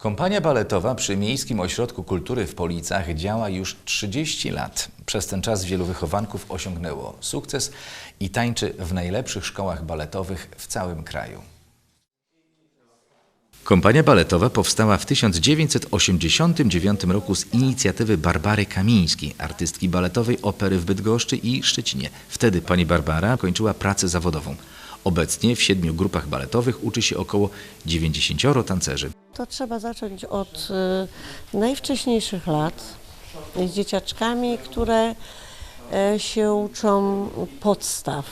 Kompania baletowa przy Miejskim Ośrodku Kultury w Policach działa już 30 lat. Przez ten czas wielu wychowanków osiągnęło sukces i tańczy w najlepszych szkołach baletowych w całym kraju. Kompania baletowa powstała w 1989 roku z inicjatywy Barbary Kamińskiej, artystki baletowej opery w Bydgoszczy i Szczecinie. Wtedy pani Barbara kończyła pracę zawodową. Obecnie w siedmiu grupach baletowych uczy się około 90 tancerzy. To trzeba zacząć od y, najwcześniejszych lat z dzieciaczkami, które e, się uczą podstaw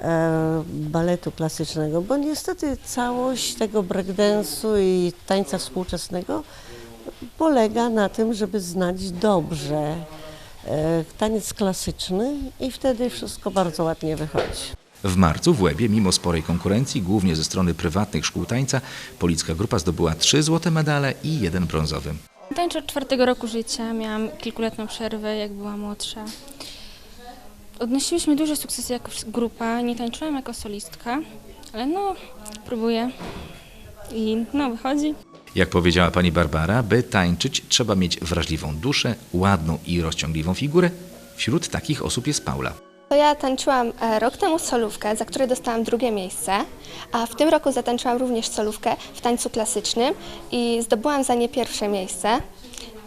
e, baletu klasycznego, bo niestety całość tego breakdance'u i tańca współczesnego polega na tym, żeby znać dobrze e, taniec klasyczny i wtedy wszystko bardzo ładnie wychodzi. W marcu w Łebie, mimo sporej konkurencji, głównie ze strony prywatnych szkół tańca, policka grupa zdobyła trzy złote medale i jeden brązowy. Tańczę od czwartego roku życia, miałam kilkuletnią przerwę, jak była młodsza. Odnosiliśmy duże sukcesy jako grupa, nie tańczyłam jako solistka, ale no, próbuję i no, wychodzi. Jak powiedziała pani Barbara, by tańczyć trzeba mieć wrażliwą duszę, ładną i rozciągliwą figurę. Wśród takich osób jest Paula. To ja tańczyłam e, rok temu solówkę, za które dostałam drugie miejsce, a w tym roku zatańczyłam również solówkę w tańcu klasycznym i zdobyłam za nie pierwsze miejsce.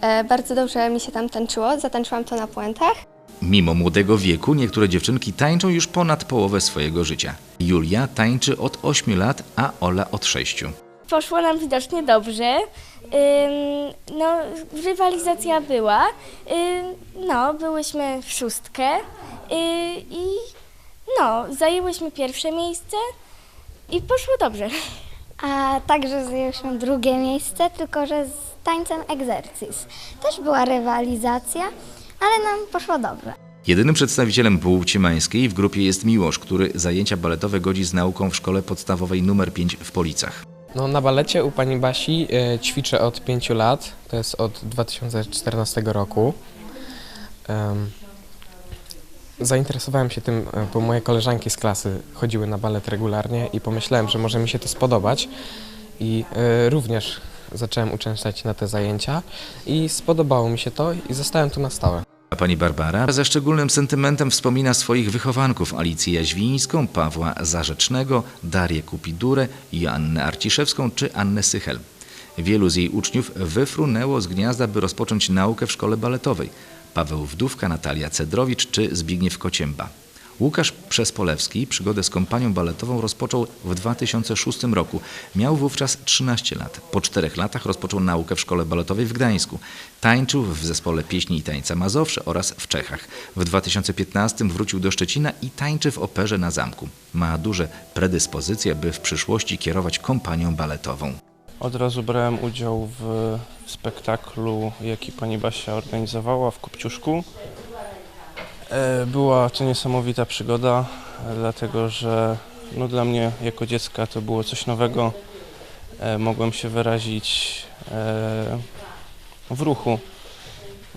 E, Bardzo dobrze mi się tam tańczyło, zatańczyłam to na puentach. Mimo młodego wieku niektóre dziewczynki tańczą już ponad połowę swojego życia. Julia tańczy od 8 lat, a Ola od 6. Poszło nam widocznie dobrze. Ym, No, rywalizacja była. Ym, No, byłyśmy w szóstkę y, i no, zajęłyśmy pierwsze miejsce i poszło dobrze. A także zajęłyśmy drugie miejsce, tylko że z tańcem egzercyz. Też była rywalizacja, ale nam poszło dobrze. Jedynym przedstawicielem płci męskiej w grupie jest Miłosz, który zajęcia baletowe godzi z nauką w szkole podstawowej nr 5 w Policach. No, na balecie u pani Basi e, ćwiczę od 5 lat, to jest od 2014 roku. Em, zainteresowałem się tym, e, bo moje koleżanki z klasy chodziły na balet regularnie i pomyślałem, że może mi się to spodobać i e, również zacząłem uczęszczać na te zajęcia i spodobało mi się to i zostałem tu na stałe. Pani Barbara ze szczególnym sentymentem wspomina swoich wychowanków Alicję Jaźwińską, Pawła Zarzecznego, Darię Kupidurę, Joannę Arciszewską czy Annę Sychel. Wielu z jej uczniów wyfrunęło z gniazda, by rozpocząć naukę w szkole baletowej. Paweł Wdówka, Natalia Cedrowicz czy Zbigniew Kocięba. Łukasz Przespolewski przygodę z kompanią baletową rozpoczął w 2006 roku. Miał wówczas 13 lat. Po czterech latach rozpoczął naukę w szkole baletowej w Gdańsku. Tańczył w zespole pieśni i tańca Mazowsze oraz w Czechach. W 2015 wrócił do Szczecina i tańczy w operze na zamku. Ma duże predyspozycje, by w przyszłości kierować kompanią baletową. Od razu brałem udział w, spektaklu, jaki pani Basia organizowała w Kopciuszku. E, Była to niesamowita przygoda, dlatego że no, dla mnie jako dziecka to było coś nowego. E, Mogłem się wyrazić e, w ruchu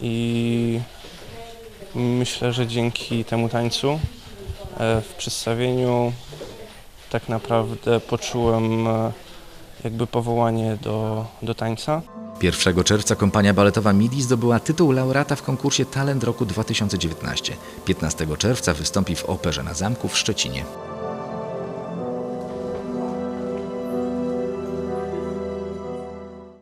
i myślę, że dzięki temu tańcu w przedstawieniu tak naprawdę poczułem jakby powołanie do, do tańca. 1 czerwca kompania baletowa MIDI zdobyła tytuł laureata w konkursie Talent Roku 2019. 15 czerwca wystąpi w Operze na Zamku w Szczecinie.